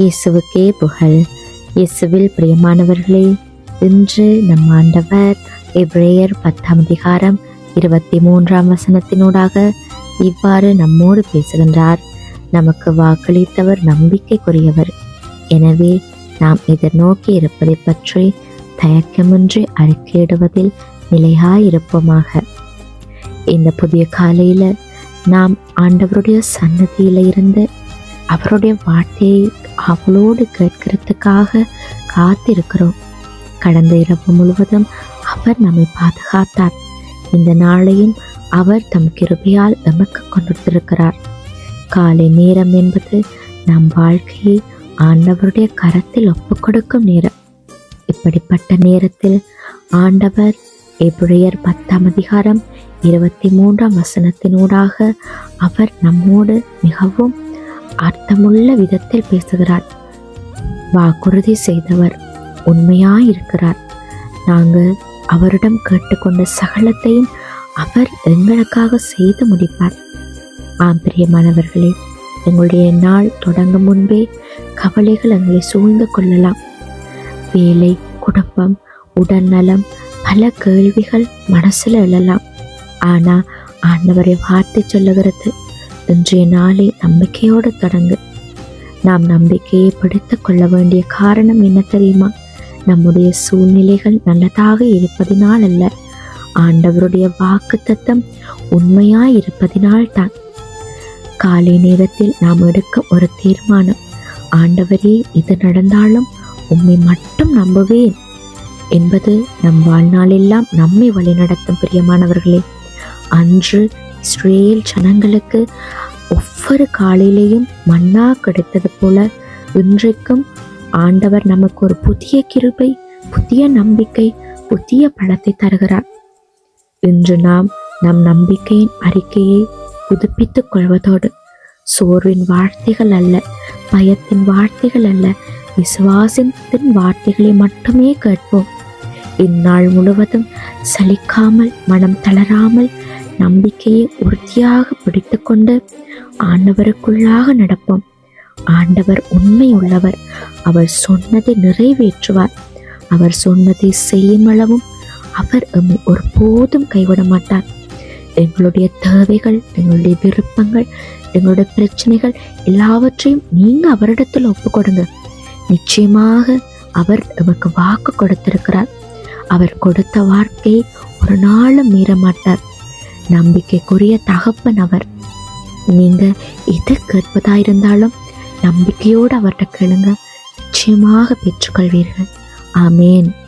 இயேசுவுக்கே புகழ். இயேசுவில் பிரியமானவர்களே இன்று நம் ஆண்டவர் எப்ரேயர் பத்தாம் அதிகாரம் இருபத்தி மூன்றாம் வசனத்தினூடாக இவ்வாறு நம்மோடு பேசுகின்றார். நமக்கு வாக்களித்தவர் நம்பிக்கைக்குரியவர். எனவே நாம் எதிர்நோக்கி இருப்பதை பற்றி தயக்கமின்றி அறிக்கையிடுவதில் நிலையாயிருப்போமாக. இந்த புதிய காலையில நாம் ஆண்டவருடைய சன்னதியில இருந்து அவருடைய வார்த்தையை அவளோடு கேட்கறதுக்காக காத்திருக்கிறோம். கடந்த இரவு முழுவதும் அவர் நம்மை பாதுகாத்தார். இந்த நாளையும் அவர் தம் கிருபையால் எமக்கு கொண்டிருக்கிறார் காலை நேரம் என்பது நம் வாழ்க்கையை ஆண்டவருடைய கரத்தில் ஒப்புக்கொடுக்கும் நேரம். இப்படிப்பட்ட நேரத்தில் ஆண்டவர் எபிரேயர் பத்தாம் அதிகாரம் இருபத்தி மூன்றாம் வசனத்தினூடாக அவர் நம்மோடு மிகவும் அர்த்தமுள்ள விதத்தில் பேசுகிறார். வாக்குறுதி செய்தவர் உண்மையாயிருக்கிறார். நாங்கள் அவரிடம் கேட்டுக்கொண்ட சகலத்தையும் அவர் எங்களுக்காக செய்து முடிப்பார். ஆம் பிரியமானவர்களே எங்களுடைய நாள் தொடங்கும் முன்பே கவலைகள் எங்களை சூழ்ந்து கொள்ளலாம். வேலை குடும்பம் உடல்நலம் பல கேள்விகள் மனசுல எழலாம். ஆனா ஆண்டவரை வார்த்தை சொல்லுகிறது இன்றைய நாளை நம்பிக்கையோடு தொடங்கு. நாம் நம்பிக்கையை பிடித்துக் கொள்ள வேண்டிய காரணம் என்ன தெரியுமா? நம்முடைய சூழ்நிலைகள் நல்லதாக இருப்பதினால் அல்ல. ஆண்டவருடைய வாக்கு தத்தம் உண்மையாய் இருப்பதினால் தான். காலை நேரத்தில் நாம் எடுக்க ஒரு தீர்மானம் ஆண்டவரே இது நடந்தாலும் உண்மை மட்டும் நம்புவேன் என்பது நம் வாழ்நாளெல்லாம் நம்மை வழிநடத்தும் பிரியமானவர்களே. அன்று இஸ்ரேல் ஜனங்களுக்கு ஒவ்வொரு காலையிலையும் மன்னா கிடைத்தது போல இன்றைக்கும் ஆண்டவர் நமக்கு ஒரு புதிய கிருபை புதிய நம்பிக்கை புதிய பழத்தை தருகிறார். இன்று நாம் நம் நம்பிக்கையின் அறிக்கையை புதுப்பித்துக் கொள்வதோடு சோர்வின் வார்த்தைகள் அல்ல பயத்தின் வார்த்தைகள் அல்ல விசுவாசத்தின் வார்த்தைகளை மட்டுமே கேட்போம். இந்நாள் முழுவதும் சலிக்காமல் மனம் தளராமல் நம்பிக்கையை உறுதியாக பிடித்துக்கொண்டு ஆண்டவருக்குள்ளாக நடப்போம். ஆண்டவர் உண்மை உள்ளவர் அவர் சொன்னதை நிறைவேற்றுவார். அவர் சொன்னதை செய்யும் அளவும் அவர் எம்மை ஒருபோதும் கைவிட மாட்டார். எங்களுடைய தேவைகள் எங்களுடைய விருப்பங்கள் எங்களுடைய பிரச்சனைகள் எல்லாவற்றையும் நீங்கள் அவரிடத்தில் ஒப்பு கொடுங்க நிச்சயமாக அவர் எமக்கு வாக்கு கொடுத்திருக்கிறார். அவர் கொடுத்த வார்த்தையை ஒரு நாளும் மீற மாட்டார். நம்பிக்கைக்குரிய தகப்பன் அவர். நீங்க எது கேட்பதாயிருந்தாலும் நம்பிக்கையோடு அவர்கிட்ட கேளுங்க. நிச்சயமாக பெற்றுக்கொள்வீர்கள். ஆமேன்.